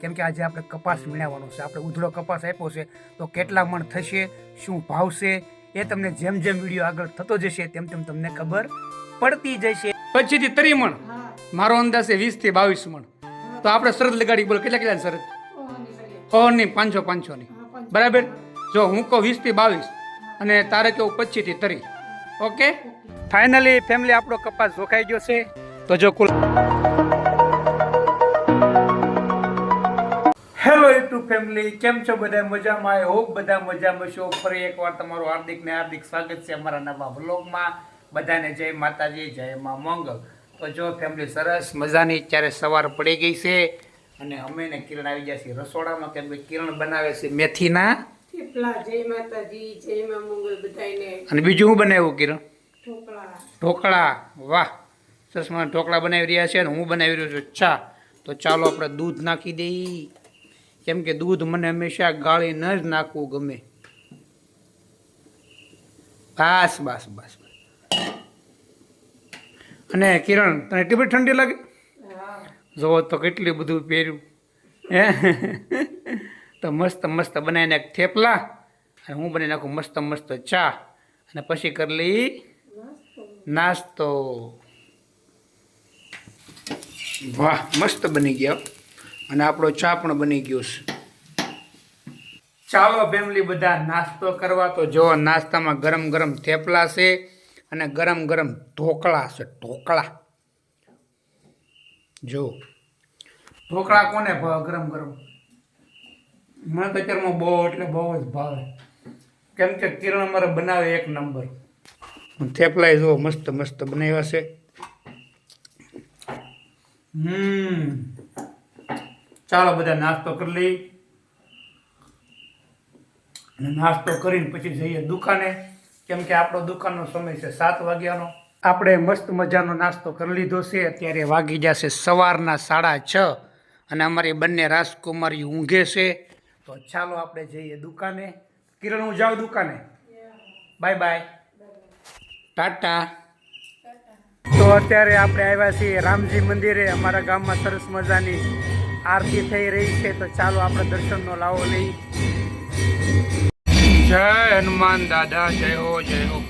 કેમ કે આજે આપણે કપાસ વીણાવાનો છે. આપણે ઉધડો કપાસ આપ્યો છે. તો કેટલા મણ થશે? શું ભાવશે? એ તમને જેમ જેમ વીડિયો આગળ થતો જશે તેમ તેમ તમને ખબર પડતી જશે. પછીથી તરી મણ. મારો અંદાજ છે વીસથી બાવીસ મણ. તો આપણે શરત લગાડી બોલો કેટલા કેટલા શરત? ફોરની પાંચસો પાંચસોની. બરાબર? જો હું કહું વીસથી બાવીસ અને તારે કેવું પચીસથી તરી ઓકે? ફાઇનલી ફેમિલી આપણો કપાસ જોખાઈ ગયો છે. તો જો કુલ ફેમિલી કેમ છો બધા મજામાં? આઈ હોપ બધા મજામાં છો. ફરી એકવાર તમારું હાર્દિક ને હાર્દિક સ્વાગત છે અમારા નવા વ્લોગમાં બધાને જય માતાજી જય માં મંગલ. તો જો ફેમિલી સરસ મજાની અત્યારે સવાર પડી ગઈ છે અને અમે ને કિરણ આવી ગયા છીએ રસોડામાં કેમ કે કિરણ બનાવે છે મેથીના. જય માતાજી જય મા મંગલ બધાને અને બીજું હું બનાવ્યું કિરણ? ઢોકળા. ઢોકળા વાહ! સરસ મને ઢોકળા બનાવી રહ્યા છે અને હું બનાવી રહ્યો છું. ચા તો ચાલો આપણે દૂધ નાખી દઈએ. કેમ કે દૂધ મને હંમેશા ગાળીને જ નાખવું ગમે. બસ બસ બસ. અને કિરણ, તને એટલી બધી ઠંડી લાગે? જોવો તો કેટલી બધું પહેર્યું. હે? તો મસ્ત મસ્ત બનાવીને એક થેપલા અને હું બનાવી નાખું મસ્ત મસ્ત ચા. અને પછી કરી લઈ નાસ્તો. વાહ, મસ્ત બની ગયો અને આપણો ચા પણ બની ગયો છે. ચાલો ફેમિલી બધા નાસ્તો કરવા તો જો નાસ્તામાં ગરમ ગરમ થેપલા છે અને ગરમ ગરમ ઢોકળા છે, ઢોકળા. જો ઢોકળા કોને ભાવે? ગરમ ગરમ. મને તો અત્યારમાં બહુ એટલે બહુ જ ભાવે. કેમ કે કિરણ અમારે બનાવે એક નંબર. થેપલા જો મસ્ત મસ્ત બનાવ્યા છે. હમ. ચાલો બધા નાસ્તો કરી લઈ અને નાસ્તો કરીને પછી જઈએ દુકાને. કેમ કે આપણો દુકાનનો સમય છે સાત વાગ્યાનો. આપણે મસ્ત મજાનો નાસ્તો કરી લીધો છે. અત્યારે વાગી જશે સવારના સાડા છ. અને અમારી બંને રાજકુમારી ઊંઘે છે. તો ચાલો આપણે જઈએ દુકાને. કિરણ હું જાઉં દુકાને? Bye bye ta-ta. તો અત્યારે આપણે આવ્યા છીએ રામજી મંદિરે અમારા ગામમાં સરસ મજાની આરતી થઈ રહી છે તો ચાલો આપણે દર્શનનો લાવો લઈ. જય હનુમાન દાદા જય હો જય હો.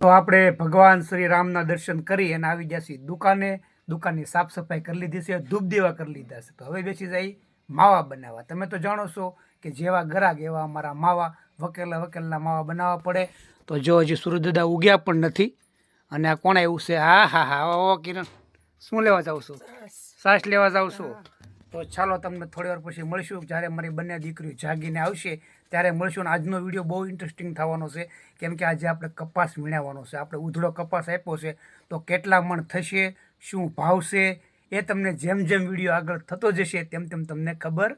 તો આપણે ભગવાન શ્રી રામના દર્શન કરી અને આવી જશે દુકાને. દુકાનની સાફ સફાઈ કરી લીધી છે ધૂપ દેવા કરી લીધા છે. તો હવે બેસી જાય. માવા બનાવવા. તમે તો જાણો છો કે જેવા ગરાગ એવા અમારા માવા વકેલા વકેલના માવા બનાવવા પડે. તો જો હજી સૂર્યદાદા ઉગ્યા પણ નથી. અને આ કોણ એવું છે? હા હા હા. ઓ કિરણ. શું લેવા જાઉં છું? સાસ. લેવા જાઉં છું? તો ચાલો તમને થોડી વાર પછી મળીશું. જ્યારે મારી બંને દીકરીઓ જાગીને આવશે ત્યારે મળશું. અને આજનો વીડિયો બહુ ઇન્ટરેસ્ટિંગ થવાનો છે. કેમ કે આજે આપણે કપાસ વીણાવવાનો છે. આપણે ઉધડો કપાસ આપ્યો છે. તો કેટલા મણ થશે? શું ભાવશે? એ તમને જેમ જેમ વિડીયો આગળ થતો જશે તેમ તેમ તમને ખબર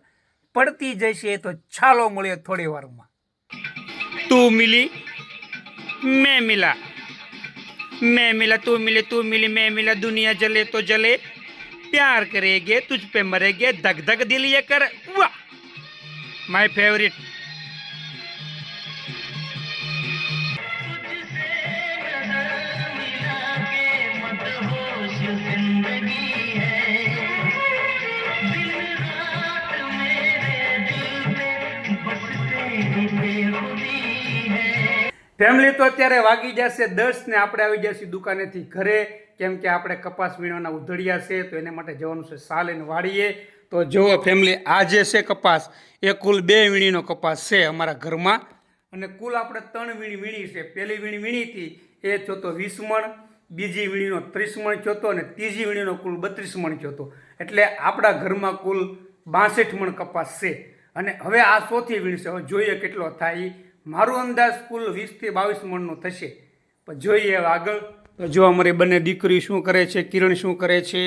પડતી જશે તો ચાલો મળીએ થોડી વારમાં તું મિલી मैं मिला मैं मिला तू मिले तू मिली मैं मिला दुनिया जले तो जले प्यार करेगे तुझ पे मरेगे धक धक दिल ये कर वाह माय फेवरेट ફેમિલી તો અત્યારે વાગી જશે, દસ ને આપણે આવી જશે દુકાનેથી ઘરે. કેમ કે આપણે કપાસ વીણવાના ઉધડિયા છે, તો એને માટે જવાનું છે સાલીને વાડીએ. તો જુઓ ફેમિલી, આ જે છે કપાસ, એ કુલ બે વીણીનો કપાસ છે અમારા ઘરમાં. અને કુલ આપણે ત્રણ વીણી વીણી છે. પહેલી વીણી વીણી હતી, એ જોતો વીસ મણ. બીજી વીણીનો ત્રીસ મણ જોતો અને ત્રીજી વીણીનો કુલ બત્રીસ મણ જોતો એટલે આપણા ઘરમાં કુલ બાસઠ મણ કપાસ છે. અને હવે આ ચોથી વીણી છે. હવે જોઈએ કેટલો થાય. મારું અંદાજ કુલ વીસથી બાવીસ મણનું થશે. પણ જોઈએ હવે આગળ. તો જો અમારી બંને દીકરી શું કરે છે કિરણ શું કરે છે?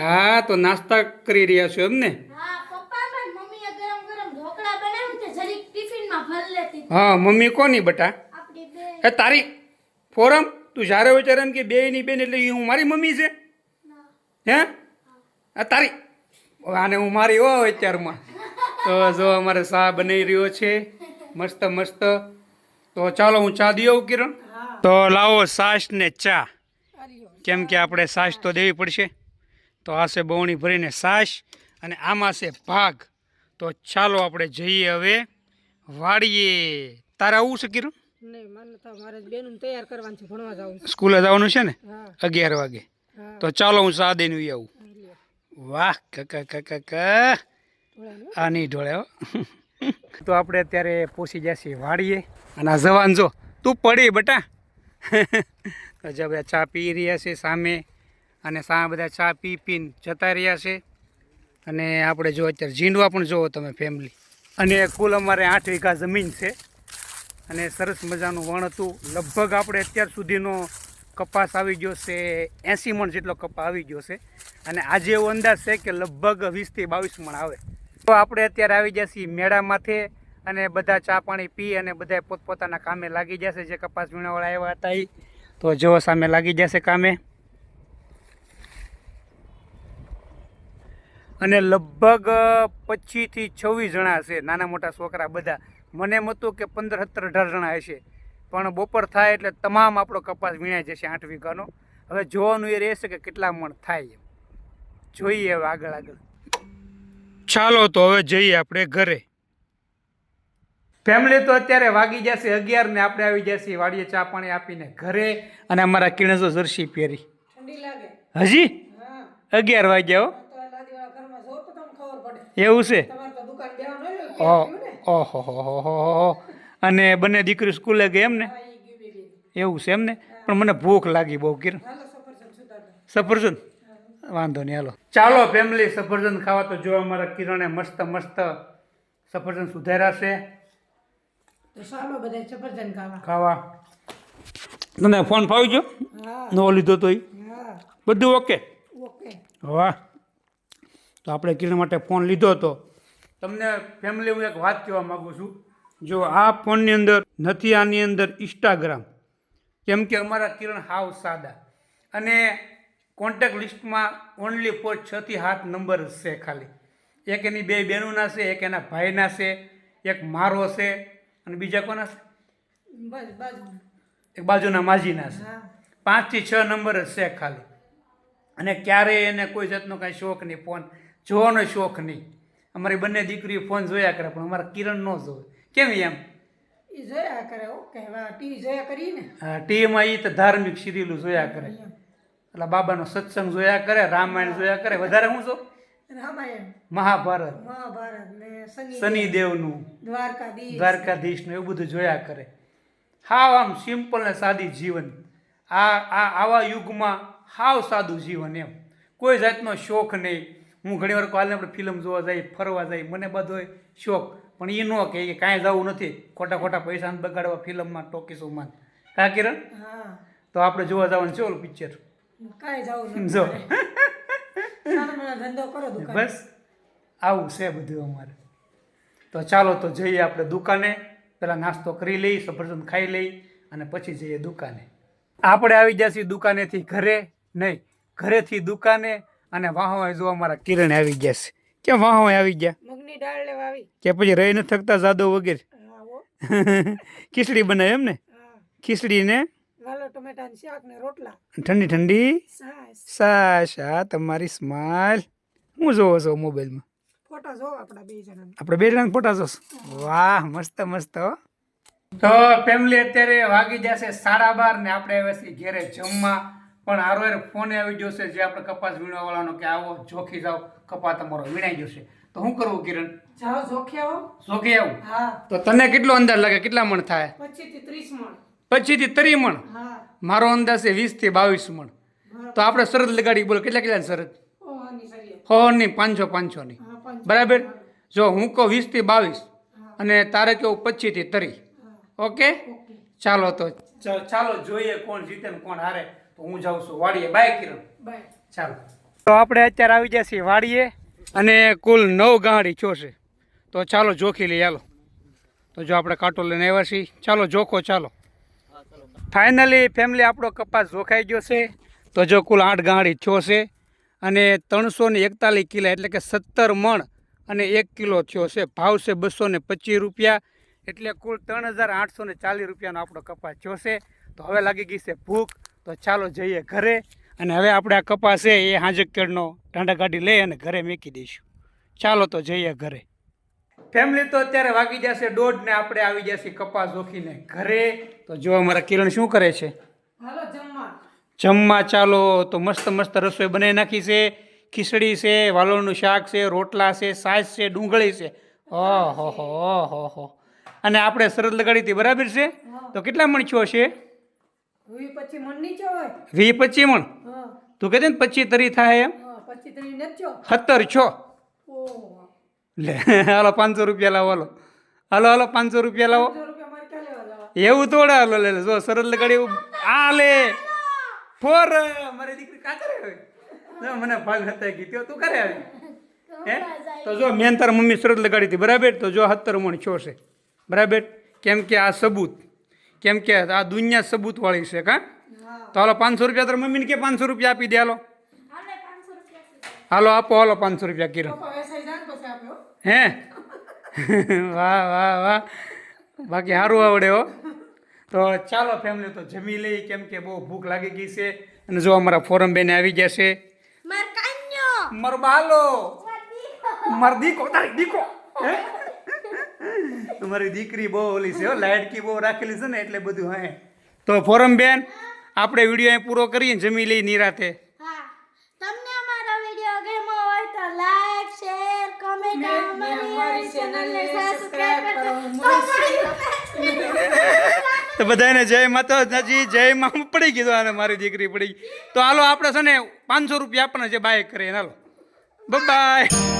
હા તો નાસ્તા કરી રહ્યા છો એમ ને હા મમ્મી કોની બટા? એ તારી ફોરમ? તું જ્યારે વિચારે એમ કે બે ની બેન એટલે હું મારી મમ્મી છે? હે? આ તારી આને હું મારી હો અત્યારમાં. તો જો અમારે શાહ બની રહ્યો છે. મસ્ત મસ્ત. તો ચાલો હું ચા દઉં કિરણ. તો લાવો સાસ ને ચા. કેમ કે આપણે સાસ તો દેવી પડશે. તો આ છે બહુણી ભરીને સાસ અને આમાં છે ભાગ. તો ચાલો આપણે જઈએ હવે વાડીએ. તારે આવું છે કિરણ? સ્કૂલે જવાનું છે ને? અગિયાર વાગે. તો ચાલો હું આવી. આવું વાહ કક કક ક આ નહીં ઢોળે તો આપણે અત્યારે પહોંચી જશે વાડીએ. અને આ જવાન જો તું પડી બટા. તો બધા ચા પી રહ્યા છે સામે અને સામે બધા ચા પી પીને જતા રહ્યા છે. અને આપણે જો અત્યારે ઝીંડવા પણ જુઓ તમે ફેમિલી અને કુલ અમારે આઠ વીઘા જમીન છે. અને સરસ મજાનું વણ હતું. લગભગ આપણે અત્યાર સુધીનો કપાસ આવી ગયો છે એંસી મણ જેટલો કપા આવી ગયો છે. અને આજે એવો અંદાજ છે કે લગભગ વીસથી બાવીસ મણ આવે. તો આપણે અત્યારે આવી ગયા છીએ મેળામાંથી અને બધા ચા પાણી પી અને બધા પોતપોતાના કામે લાગી જશે જે કપાસ વીણાવાળા આવ્યા હતા એ તો જેઓ સામે લાગી જશે કામે. અને લગભગ પચીસથી છવ્વીસ જણા છે નાના મોટા છોકરા બધા. મને એમ હતું કે પંદર સત્તર અઢાર જણા હશે. પણ બપોર થાય એટલે તમામ આપણો કપાસ વીણાઈ જશે આઠ વીઘાનો. હવે જોવાનું એ રહેશે કે કેટલા મણ થાય એમ. જોઈએ હવે આગળ આગળ. ચાલો તો હવે જઈએ આપણે ઘરે. ફેમિલી તો અત્યારે વાગી જશે અગિયાર ને આપણે આવી જશે વાડીએ ચા પાણી આપીને ઘરે અને અમારા કિણસો જર્સી પહેરી. હજી? અગિયાર વાગ્યા હો? તો આ લાદીવાળા ઘરમાં જો તો તમને ખબર પડે. એવું છે? ઓહો હો. અને બંને દીકરી સ્કૂલે ગઈ એમ ને? એવું છે એમ ને? પણ મને ભૂખ લાગી બહુ કિરણ. સફરજન? વાંધો નહીં હાલો. ચાલો ફેમિલી સફરજન ખાવા તો જો અમારા કિરણે મસ્ત મસ્ત સફરજન સુધાર્યા છે. ચાલો બધા સફરજન ખાવા. ખાવા. તને ફોન ફાવી ગયો નો નવો લીધો તો બધું ઓકે? ઓકે. વાહ. તો આપણે કિરણ માટે ફોન લીધો હતો તમને ફેમિલી હું એક વાત કહેવા માગું છું. જો આ ફોનની અંદર નથી આની અંદર ઇન્સ્ટાગ્રામ કેમ કે અમારા કિરણ હાવ સાદા. અને કોન્ટેક લિસ્ટમાં ઓનલી ફોર છથી સાત નંબર છે ખાલી. એક એની બે બહેનોના છે એક એના ભાઈના છે એક મારો છે અને બીજા કોના છે? એક બાજુના માજીના છે. પાંચથી છ નંબર જ છે ખાલી. અને ક્યારેય એને કોઈ જાતનો કાંઈ શોખ નહીં ફોન જોવાનો શોખ નહીં. અમારી બંને દીકરીઓ ફોન જોયા કરે પણ અમારા કિરણ ન જોવે. કેમ એમ? જોયા કરે ટીવી જોયા કરીને હા ટીવીમાં એ તો ધાર્મિક સિરિયલો જોયા કરે. એટલે બાબાનો સત્સંગ જોયા કરે રામાયણ જોયા કરે. વધારે હું છો રામાયણ. મહાભારત. મહાભારત ને શનિદેવનું. દ્વારકાધીશ. દ્વારકાધીશનું એવું બધું જોયા કરે. હાવ આમ સિમ્પલ ને સાદી જીવન. આ આ આવા યુગમાં હાવ સાદું જીવન એમ. કોઈ જાતનો શોખ નહીં. હું ઘણી વાર કાલે આપણે ફિલ્મ જોવા જઈએ ફરવા જઈએ મને બધો શોખ. પણ એ ન કે કાંઈ જવું નથી. ખોટા ખોટા પૈસા બગાડવા ફિલ્મમાં ટોકીસોમાં કા કિરણ? તો આપણે જોવા જવાનું છે ઓલું પિક્ચર કાંઈ જવું જો. ધંધો કરો બસ આવું છે બધું અમારે. તો ચાલો તો જઈએ આપણે દુકાને. પહેલાં નાસ્તો કરી લઈ સફરજન ખાઈ લઈ અને પછી જઈએ દુકાને. આપણે આવી ગયા છીએ દુકાનેથી ઘરે. નહીં ઘરેથી દુકાને અને વાહો જો અમારા કિરણ આવી ગયા છે. કેમ વાહો આવી ગયા? મગની દાળ લેવા આવી. કે પછી રહી નથી થકતા જાદો વગેરે? ખીચડી બનાવે એમ ને ખીચડી ને વાલો ટમેટાનું શાક ને રોટલા. ઠંડી ઠંડી? સાસ. આ તમારી સ્માઈલ હું જોવો છો મોબાઈલમાં ફોટા જોવો આપણા બે જણા આપણે બે જણા ફોટા જોશું? વાહ મસ્ત મસ્ત તો ફેમિલી અત્યારે વાગી જશે સાડા બાર ને આપણે હવે ઘેરે જમવા. પણ હારો ફોન આવી ગયો છે જે આપણે કપાસ વીણવા વાળાનો કે આવો જોખી જાઓ કપાસ તમારો વીણાઈ જશે તો શું કરવું કિરણ? જાઓ જોખી આવો. જોખી આવું? હા. તો તને કેટલો અંદાજ લાગે? કેટલા મણ થાય? પચીસથી ત્રીસ મણ. પચીસથી તરી મણ. મારો અંદાજ છે વીસથી બાવીસ મણ. તો આપણે શરત લગાડી બોલો કેટલા કેટલા શરત હોની પાંચસો પાંચસોની. બરાબર? જો હું કહું વીસથી બાવીસ અને તારે કેવું પચીસથી તરી ઓકે? ઓકે. ચાલો તો. ચાલો જોઈએ કોણ જીતે ને કોણ હારે. તો હું જાઉં છું. વાડીએ. બાય કિરણ. બાય. ચાલો. તો આપણે અત્યારે આવી ગયા છીએ વાડીએ અને કુલ નવ ગાંડી ચોશે તો ચાલો જોખી લઈએ ચાલો તો જો આપણે કાંટો લઈને આવ્યા છીએ. ચાલો જોખો ચાલો. ફાઇનલી ફેમિલી આપણો કપાસ જોખાઈ ગયો છે. તો જો કુલ આઠ ગાંડી થયો છે અને ત્રણસો ને એકતાલીસ કિલા એટલે કે સત્તર મણ અને એક કિલો થયો છે. ભાવ છે બસો ને પચીસ રૂપિયા એટલે કુલ ત્રણ હજાર આઠસો ને ચાલીસ રૂપિયાનો આપણો કપાસ થયો છે. તો હવે લાગી ગઈ છે ભૂખ. તો ચાલો જઈએ ઘરે અને હવે આપણે આ કપાસ છે એ હાંજકેડનો ટાંડા ગાડી લઈ અને ઘરે મૂકી દઈશું. ચાલો તો જઈએ ઘરે. ફેમિલી તો અત્યારે વાગી જશે દોઢ ને આપણે આવી જશે કપાસ ઓખીને ઘરે. તો જો અમારા કિરણ શું કરે છે? જમવા. ચાલો તો મસ્ત મસ્ત રસોઈ બનાવી નાખી છે. ખીચડી છે વાલોળનું શાક છે રોટલા છે સાસ છે ડુંગળી છે. ઓહો હો હો હો અને આપણે શરત લગાડી હતી બરાબર છે? તો કેટલા મણ છો છે? વી પચી મણ તું કહેતી ને પચી તરી થાય એમ? સત્તર છો? લે હાલો પાંચસો રૂપિયા લાવો હાલો. હાલો હાલો પાંચસો રૂપિયા લાવો. એવું થોડા હાલો લે. જો શરત લગાડી એવું. આ લે. ફોર. મારી દીકરી કા કરે હવે? મને ભાગ હતા કીધો તું કરે હવે? હે? તો જો મેં તાર મમ્મી શરત લગાડી હતી. બરાબર? તો જો સત્તર મણ છો છે. બરાબર? કેમ કે આ સબૂત. કેમ કે આ દુનિયા સબૂત વાળી છે કા? તો હાલો પાંચસો રૂપિયા તારા મમ્મીને કે પાંચસો રૂપિયા આપી દે હાલો. હાલે 500 રૂપિયા હાલો આપો હાલો પાંચસો રૂપિયા કિરણ પપ્પા વેસાઈ જાય ને પછી આપ્યો હે? વાહ વાહ વાહ. બાકી સારું આવડે હો. તો ચાલો ફેમિલી તો જમી લઈ કેમ કે બહુ ભૂખ લાગી ગઈ છે. અને જો અમારા ફોરમ બેન આવી ગયા છે. માર બાલો. મારો દીકો તારી દીકો. હે? તમારી દીકરી બહુ ઓલી છે હો લાડકી બહુ રાખેલી છે ને એટલે બધું હે. તો ફોરમ બેન આપણે વીડિયો અહીં પૂરો કરીએ જમી લઈ નિરાતે હા તમને અમારો વિડિયો ગમ્યો હોય તો લાઈક ને અમારી ચેનલને સબસ્ક્રાઇબ કરો. તો બધાને જય માતાજી જય માં પડી ગયું અને મારી દીકરી પડી તો હાલો આપણે છે ને પાંચસો રૂપિયા આપણને જે બાય કરે હાલો. બાય